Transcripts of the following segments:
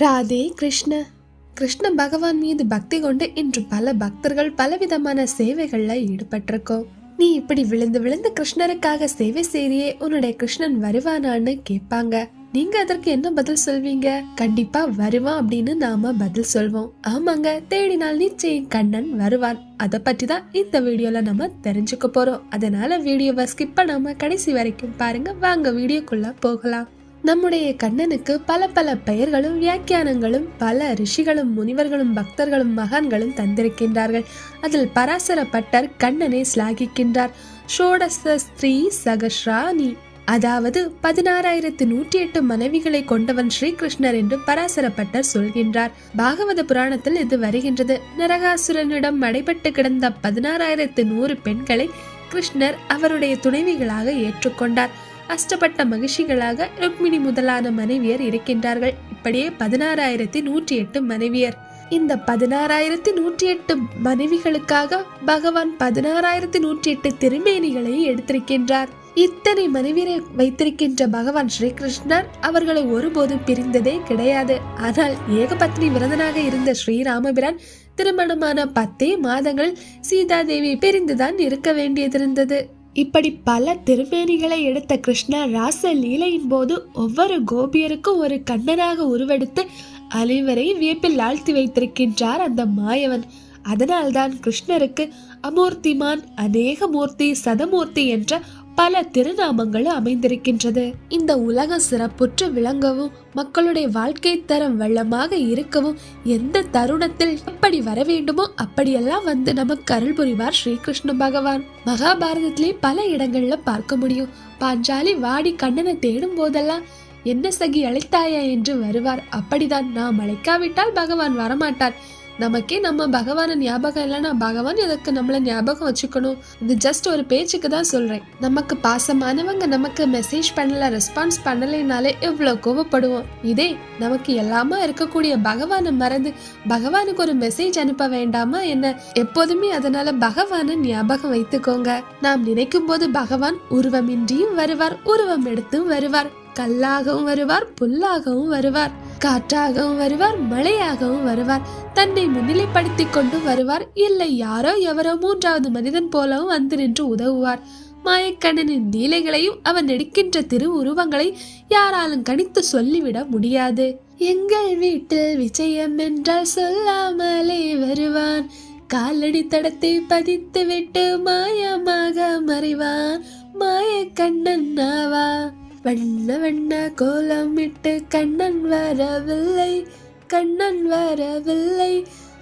ராதே கிருஷ்ண. கிருஷ்ண பகவான் மீது பக்தி கொண்டு இன்று பல பக்தர்கள் பலவிதமான சேவைகள்ல ஈடுபட்டிருக்கோம் நீ இப்படி விழுந்து விழுந்து கிருஷ்ணருக்காக சேவை செய்தியே உன்னுடைய கிருஷ்ணன் வருவானான்னு கேட்பாங்க. நீங்க அதற்கு என்ன பதில் சொல்வீங்க? கண்டிப்பா வருவான் அப்படின்னு நாம பதில் சொல்வோம். ஆமாங்க தேடினால் நிச்சயம் கண்ணன் வருவான். அத பத்தி தான் இந்த வீடியோல நம்ம தெரிஞ்சுக்க போறோம். அதனால வீடியோவை ஸ்கிப் பண்ணாம கடைசி வரைக்கும் பாருங்க. வாங்க வீடியோக்குள்ள போகலாம். நம்முடைய கண்ணனுக்கு பல பல பெயர்களும் வியாக்கியானங்களும் பல ரிஷிகளும் முனிவர்களும் பக்தர்களும் மகான்களும் தந்திருக்கின்றார்கள். அதில் பராசர பட்டர் கண்ணனை ஸ்லாகிக்கின்றார் ஷோடச ஸ்ரீ சகஸ்ராணி. அதாவது பதினாறாயிரத்து நூற்றி எட்டு மனைவிகளை கொண்டவன் ஸ்ரீகிருஷ்ணர் என்று பராசரப்பட்டர் சொல்கின்றார். பாகவத புராணத்தில் இது வருகின்றது. நரகாசுரனிடம் அடைபட்டு கிடந்த பதினாறாயிரத்து நூறு பெண்களை கிருஷ்ணர் அவருடைய துணைவிகளாக ஏற்றுக்கொண்டார். அஷ்டப்பட்ட மகிழ்ச்சிகளாக ருக்மிணி முதலான மனைவியர் இருக்கின்றார்கள். இப்படியே பதினாறாயிரத்தி நூற்றி எட்டு மனைவியர். இந்த பதினாறாயிரத்தி நூற்றி எட்டு மனைவிகளுக்காக பகவான் பதினாறாயிரத்தி நூற்றி எட்டு திருமேனிகளை எடுத்திருக்கின்றார். இத்தனை மனைவியரை வைத்திருக்கின்ற பகவான் ஸ்ரீகிருஷ்ணர் அவர்களை ஒருபோதும் பிரிந்ததே கிடையாது. ஆனால் ஏகபத்னி விரதனாக இருந்த ஸ்ரீராமபிரான் திருமணமான பத்தே மாதங்கள் சீதாதேவி பிரிந்துதான் இருக்க வேண்டியதிருந்தது. இப்படி பல திருமேனிகளை எடுத்த கிருஷ்ணா ராச லீலையின் போது ஒவ்வொரு கோபியருக்கும் ஒரு கண்ணனாக உருவெடுத்து அனைவரை வியப்பில் ஆழ்த்தி வைத்திருக்கின்றார் அந்த மாயவன். அதனால்தான் கிருஷ்ணருக்கு அமூர்த்திமான் அநேக மூர்த்தி சதமூர்த்தி என்ற பல திருநாமங்களும் அமைந்திருக்கின்றது. இந்த உலக சிறப்புற்று விளங்கவும் மக்களுடைய வாழ்க்கை தரம் வள்ளமாக இருக்கவும் எந்த தருணத்தில் எப்படி வர வேண்டுமோ அப்படியெல்லாம் வந்து நமக்கு அருள் புரிவார் ஸ்ரீகிருஷ்ண பகவான். மகாபாரதத்திலே பல இடங்கள்ல பார்க்க முடியும். பாஞ்சாலி வாடி கண்ணனை தேடும் போதெல்லாம் என்ன சகி அழைத்தாயா என்று வருவார். அப்படிதான் நாம் அழைக்காவிட்டால் பகவான் வரமாட்டார். நமக்கே நம்ம பகவான ஞாபகம் இல்லைன்னா பகவான் எதற்கு நம்மளை ஞாபகம் வச்சுக்கணும்? இது ஜஸ்ட் ஒரு பேச்சுக்கு தான் சொல்றேன். நமக்கு பாசமானவங்க நமக்கு மெசேஜ் பண்ணல ரெஸ்பான்ஸ் பண்ணலைனாலே எவ்வளோ கோவப்படுவோம். இதே நமக்கு எல்லாமே இருக்கக்கூடிய பகவானை மறந்து பகவானுக்கு ஒரு மெசேஜ் அனுப்ப வேண்டாமா என்ன? எப்போதுமே அதனால பகவானை ஞாபகம் வைத்துக்கோங்க. நாம் நினைக்கும் போது பகவான் உருவமின்றியும் வருவார் உருவம் எடுத்தும் வருவார் கல்லாகவும் வருவார் புல்லாகவும் வருவார். காற்றாகவும் வருவார் மழையாகவும் வருவார். தன்னை முன்னிலைப்படுத்திக் கொண்டு வருவார். இல்லை யாரோ எவரோ மூன்றாவது மனிதன் போலவும் வந்து நின்று உதவுவார். மாயக்கண்ணனின் லீலைகளையும் அவன் நடிக்கின்ற திரு உருவங்களை யாராலும் கணித்து சொல்லிவிட முடியாது. எங்கள் வீட்டில் விஜயம் என்றால் சொல்லாமலே வருவான். காலடி தடத்தை பதித்து விட்டு மாயமாக மறைவான். மாயக்கண்ணன் ஆவா வண்ண வண்ண கோலமிட்டு கண்ணன் வரவில்லை கண்ணன் வரவில்லை.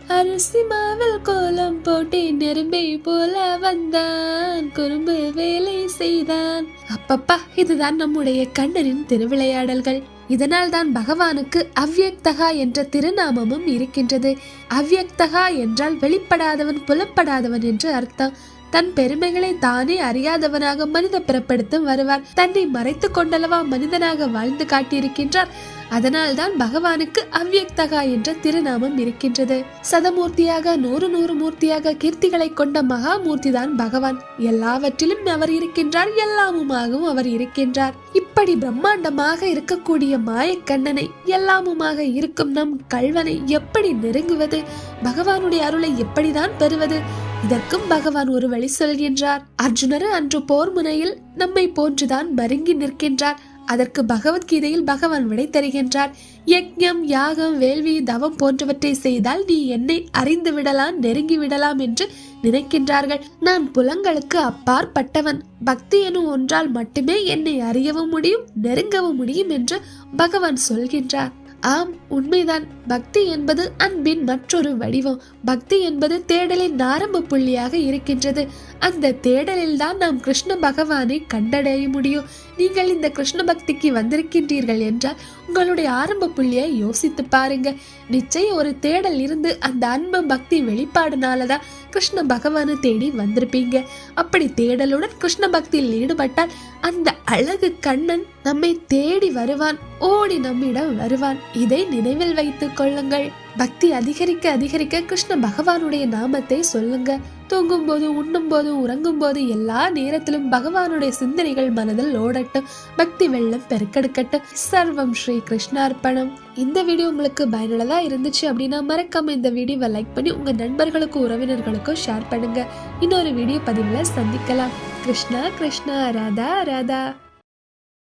அரிசி மாவில் கோலம் போட்டு நெரும்பை போல வந்தான் குறும்பு வேலை செய்தான். அப்பப்பா இதுதான் நம்முடைய கண்ணனின் திருவிளையாடல்கள். இதனால் தான் பகவானுக்கு அவ்யக்தகா என்ற திருநாமமும் இருக்கின்றது. அவ்யக்தகா என்றால் வெளிப்படாதவன் புலப்படாதவன் என்று அர்த்தம். தன் பெருமைகளை தானே அறியாதவனாக மனித பிறப்படுத்தும் வருவார். தன்னை மறைத்து கொண்டளவா மனிதனாக வாழ்ந்து காட்டியிருக்கின்றார். அதனால்தான் பகவானுக்கு அவ்வியக்தகா என்ற திருநாமம் இருக்கின்றது. சதமூர்த்தியாக நூறு நூறு மூர்த்தியாக கீர்த்திகளை கொண்ட மகாமூர்த்தி தான் பகவான். எல்லாவற்றிலும் அவர் இருக்கின்றார் எல்லாமுமாகவும் அவர் இருக்கின்றார். இப்படி பிரம்மாண்டமாக இருக்கக்கூடிய மாயக்கண்ணனை எல்லாமுமாக இருக்கும் நம் கல்வனை எப்படி நெருங்குவது? பகவானுடைய அருளை எப்படிதான் பெறுவது? இதற்கும் பகவான் ஒரு வழி சொல்கின்றார். அர்ஜுனர் அன்று போர் முனையில் நம்மை போன்றுதான் மருங்கி நிற்கின்றார். அதற்கு பகவத்கீதையில் பகவான் விடை தருகின்றார். யக்ஞம் யாகம் வேள்வி தவம் போன்றவற்றை செய்தால் நீ என்னை அறிந்து விடலாம் நெருங்கி விடலாம் என்று நினைக்கின்றார்கள். நான் புலங்களுக்கு அப்பாற்பட்டவன். பக்தி எனும் ஒன்றால் மட்டுமே என்னை அறியவும் முடியும் நெருங்கவும் முடியும் என்று பகவான் சொல்கின்றார். ஆம் உண்மைதான். பக்தி என்பது அன்பின் மற்றொரு வடிவம். பக்தி என்பது தேடலின் ஆரம்ப புள்ளியாக இருக்கின்றது. அந்த தேடலில்தான் நாம் கிருஷ்ண பகவானை கண்டடைய முடியும். நீங்கள் இந்த கிருஷ்ண பக்திக்கு வந்திருக்கின்றீர்கள் என்றால் உங்களுடைய ஆரம்ப புள்ளியை யோசித்து பாருங்க. நிச்சயம் ஒரு தேடல் இருந்து அந்த அன்பு பக்தி வெளிப்பாடுனாலதான் கிருஷ்ண பகவானை தேடி வந்திருப்பீங்க. அப்படி தேடலுடன் கிருஷ்ண பக்தியில் ஈடுபட்டால் அந்த அழகு கண்ணன் நம்மை தேடி வருவான் ஓடி நம்மிடம் வருவான். இதை நினைவில் வைத்துக் கொள்ளுங்கள். பக்தி அதிகரிக்க அதிகரிக்க கிருஷ்ண பகவானுடைய நாமத்தை சொல்லுங்க. தூங்கும் போது உண்ணும் போது உறங்கும் போது எல்லா நேரத்திலும் பகவானுடைய சிந்தனைகள் மனதில் ஓடட்டும். பக்தி வெள்ளம் பெருக்கெடுக்கட்டும். சர்வம் ஸ்ரீ கிருஷ்ணார்ப்பணம் இந்த வீடியோ உங்களுக்கு பயனுள்ளதா இருந்துச்சு அப்படின்னா மறக்காம இந்த வீடியோவை லைக் பண்ணி உங்க நண்பர்களுக்கும் உறவினர்களுக்கும் ஷேர் பண்ணுங்க. இன்னொரு வீடியோ பதிவுல சந்திக்கலாம். கிருஷ்ணா கிருஷ்ணா ராதா ராதா.